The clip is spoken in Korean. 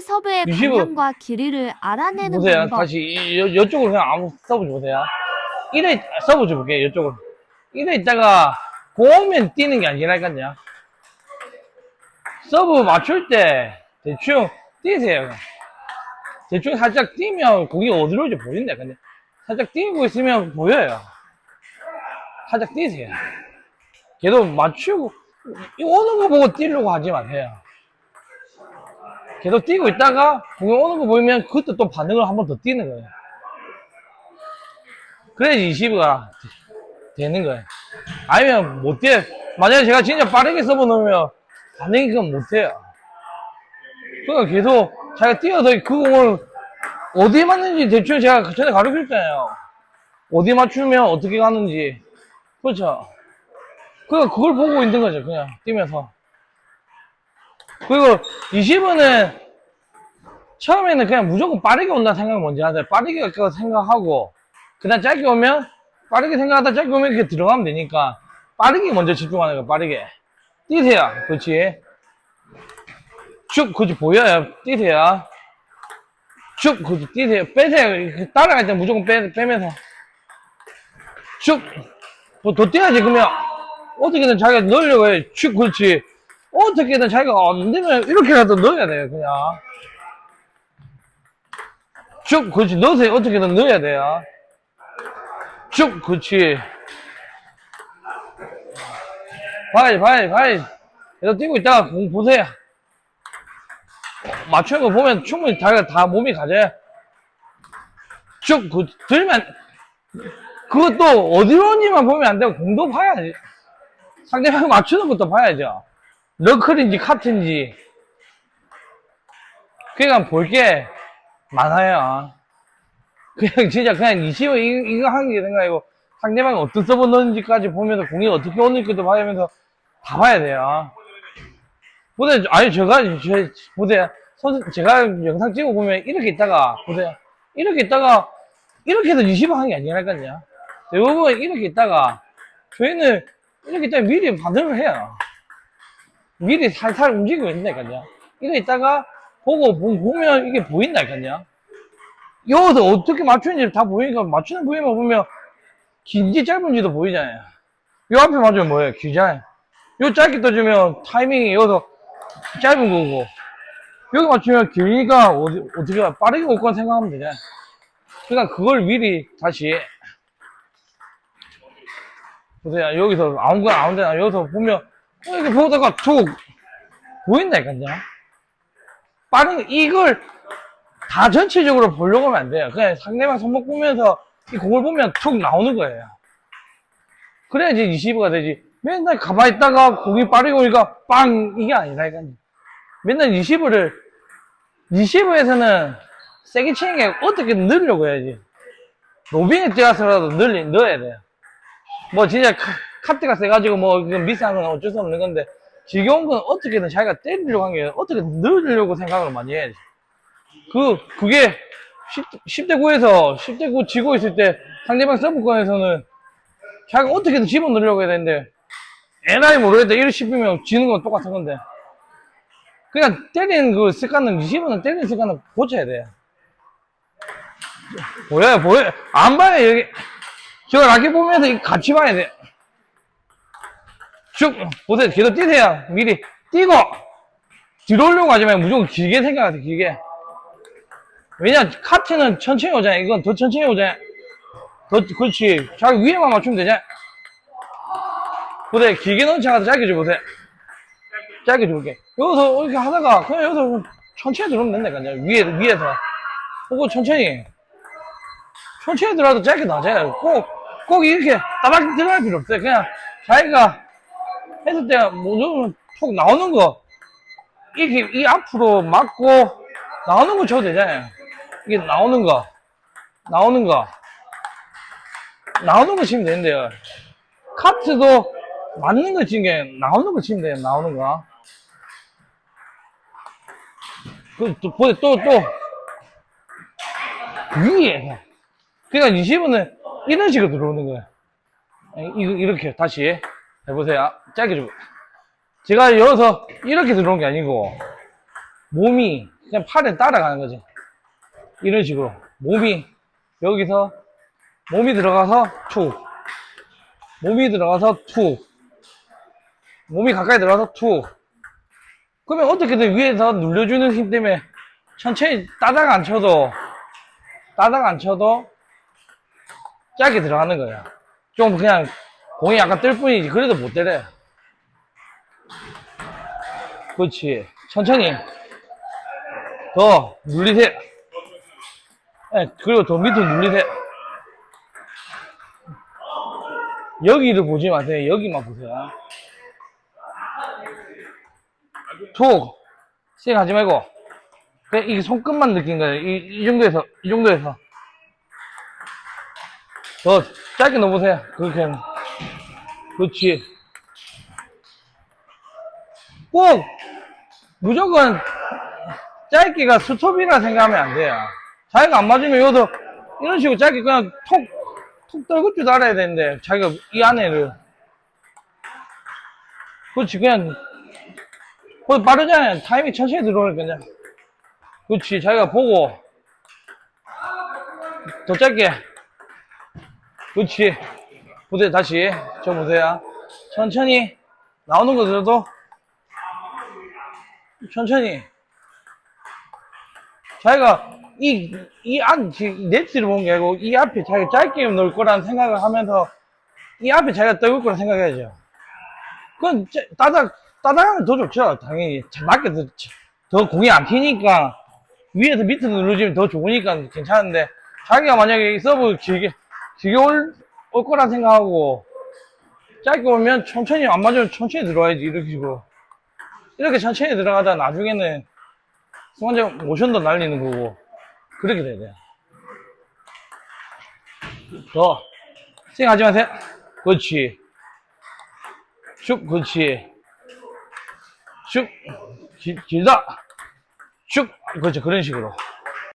또 서브의 유시브. 방향과 길이를 알아내는 보세요. 방법. 다시 이- 여, 이쪽으로 그냥 아무 서브 보세요. 이래 서브 줘볼게요. 이쪽으로. 이래 있다가 공오면 뛰는 게 아니라니까요. 서브 맞출 때 대충 뛰세요. 그냥. 대충 살짝 뛰면 공이 어디로 올지 보인다. 근데 살짝 뛰고 있으면 보여요. 살짝 뛰세요. 걔도 맞추고 이 오는 거 보고 뛰려고 하지 마세요. 계속 뛰고 있다가 공이 오는 거 보이면 그때 또 반응을 한 번 더 뛰는 거예요. 그래야지 20가 되는 거예요. 아니면 못 뛰어. 만약에 제가 진짜 빠르게 넣으면 반응이 그건 못 해요. 그러니까 계속 자기가 뛰어서 그 공을 어디에 맞는지 대충 제가 그 전에 가르쳐 줬잖아요. 어디 맞추면 어떻게 가는지. 그렇죠. 그러니까 그걸 보고 있는 거죠. 그냥 뛰면서. 그리고 20은은 처음에는 그냥 무조건 빠르게 온다 생각을 먼저 하세요. 빠르게 갈거 생각하고, 그 다음 짧게 오면, 빠르게 생각하다 짧게 오면 이렇게 들어가면 되니까, 빠르게 먼저 집중하는 거예요, 빠르게. 뛰세요. 그렇지. 쭉, 그렇지, 보여요. 뛰세요. 쭉, 그렇지, 뛰세요. 빼세요. 따라갈 때 무조건 빼, 빼면서. 쭉. 뭐더 뛰어야지, 그러면. 어떻게든 자기가 넣으려고 해. 쭉, 그렇지. 어떻게든 자기가 안 되면 이렇게라도 넣어야 돼요, 그냥. 쭉, 그렇지. 넣으세요. 어떻게든 넣어야 돼요. 쭉, 그렇지. 봐야지, 봐야지, 봐야지. 계속 뛰고 있다가 공 보세요. 맞추는 거 보면 충분히 자기가 다 몸이 가져요. 쭉, 그, 들면, 그것도 어디로 온지만 보면 안 되고 공도 봐야지. 상대방이 맞추는 것도 봐야죠. 너클인지 카트인지. 그냥 볼게 많아요. 그냥 진짜 그냥 20을 이- 이거 하는 게 생각이고 상대방이 어떤 서브 넣는지까지 보면서 공이 어떻게 오는지도 봐야면서 다 봐야 돼요. 보세요. 아니 제가. 선수 제가 영상 찍어 보면 이렇게 있다가 보세요. 이렇게 있다가 이렇게 해서 20을 하는 게 아니라니까요. 대부분 이렇게 있다가 저희는 이렇게 있다가 미리 반응을 해요. 미리 살살 움직이고 있다니까요. 이거 있다가 보고 보- 보면 이게 보인다니까요. 여기서 어떻게 맞추는지 다 보이니까 맞추는 부위만 보면 긴지 짧은지도 보이잖아요. 요 앞에 맞으면 뭐예요? 길잖아요. 요 짧게 떠주면 타이밍이 여기서 짧은 거고 여기 맞추면 길니까 어디, 어떻게 빠르게 올 거라 생각하면 되잖아요. 그러니까 그걸 미리 다시 보세요. 여기서 아무거나 아무 데나 여기서 보면 어, 이렇게 보다가 툭 보인다니까요. 빠른 거, 이걸 다 전체적으로 보려고 하면 안 돼요. 그냥 상대방 손목 보면서 이 공을 보면 툭 나오는 거예요. 그래야지 20가 되지. 맨날 가만히 있다가 공이 빠르게 오니까 빵! 이게 아니라니까요. 맨날 20을, 20에서는 세게 치는 게 어떻게 넣으려고 해야지. 로빙에 뛰어서라도 넣, 넣어야 돼요. 뭐 진짜 카, 카트가 세가지고 뭐 미스한 건 어쩔 수 없는 건데 지겨운 건 어떻게든 자기가 때리려고 한 게 어떻게든 넣으려고 생각을 많이 해야지. 그, 그게 10, 대 9에서 10대 9 지고 있을 때 상대방 서브권에서는 자기가 어떻게든 집어넣으려고 해야 되는데 에라이 모르겠다. 1 10이면 지는 건 똑같은 건데. 그냥 때리는 그 습관은 20은 때리는 습관은 고쳐야 돼요. 보여요, 보여요. 안 봐요, 여기. 저 라켓 보면서 같이 봐야 돼. 쭉, 보세요. 계속 뛰세요. 미리. 뛰고, 뒤로 오려고 하지 말고 무조건 길게 생각하세요, 길게. 왜냐, 카트는 천천히 오잖아요. 이건 더 천천히 오잖아요. 더, 그렇지. 자기 위에만 맞추면 되잖아요. 보세요. 길게 넣은 차가 짧게 줘 보세요. 짧게 줄게. 여기서 이렇게 하다가, 그냥 여기서 천천히 들어오면 된다니까요. 위에, 위에서. 그거 천천히. 천천히 들어와도 짧게 나잖아요. 꼭, 꼭 이렇게 따박 들어갈 필요 없어요. 그냥 자기가 했을 때, 뭐, 좀톡 나오는 거, 이렇게, 이 앞으로 맞고, 나오는 거 줘도 되잖아요. 이게 나오는 거, 나오는 거, 나오는 거 치면 되는데요. 카트도 맞는 거 치는 게 나오는 거 치면 돼요. 나오는 거. 그, 또, 또, 또, 또, 위에. 그러니까 20은 이런 식으로 들어오는 거예요. 이- 이렇게 다시 해보세요. 짧게 좀. 제가 여기서 이렇게 들어온 게 아니고 몸이 그냥 팔에 따라가는 거지. 이런 식으로. 몸이, 여기서, 몸이 들어가서 툭. 몸이 들어가서 툭. 몸이 가까이 들어가서 툭. 그러면 어떻게든 위에서 눌려주는 힘 때문에 천천히 따닥 안 쳐도, 따닥 안 쳐도 짧게 들어가는 거야. 좀 그냥 공이 약간 뜰 뿐이지. 그래도 못 때려. 그렇지. 천천히. 더 눌리세요. 예, 그리고 더 밑으로 눌리세요. 여기를 보지 마세요. 여기만 보세요. 툭! 쌩 하지 말고. 그냥 이게 손끝만 느낀 거예요. 이, 이 정도에서, 이 정도에서. 더 짧게 넣어보세요. 그렇게. 하면. 그렇지. 꼭 무조건 짧게가 스톱이라 생각하면 안 돼요. 자기가 안 맞으면 여기서 이런 식으로 짧게 그냥 톡, 톡 떨굴 줄 알아야 되는데 자기가 이 안에를 그렇지 그냥 거의 빠르잖아요. 타이밍 천천히 들어오니까 그냥 그렇지 자기가 보고 더 짧게 그렇지 보세요 다시 저 보세요 천천히 나오는 거 들어도 천천히 자기가 이, 이 안, 넷스를 보는 게 아니고 이 앞에 자기가 짧게 넣을 거라는 생각을 하면서 이 앞에 자기가 떠올 거라 생각해야죠. 그건 짜- 따닥, 따닥하면 더 좋죠. 당연히. 자- 낮게 더, 더 공이 안 튀니까 위에서 밑으로 누르지면 더 좋으니까 괜찮은데 자기가 만약에 이 서브 길게, 길게 올, 올 거라 생각하고 짧게 오면 천천히 안 맞으면 천천히 들어와야지. 이렇게 식으로. 이렇게 천천히 들어가다 나중에는 순간적 모션도 날리는 거고. 그렇게 돼야 돼요 더. 생각하지 마세요. 그렇지. 슉 그렇지. 슉. 길, 길다. 슉. 그렇죠 그런 식으로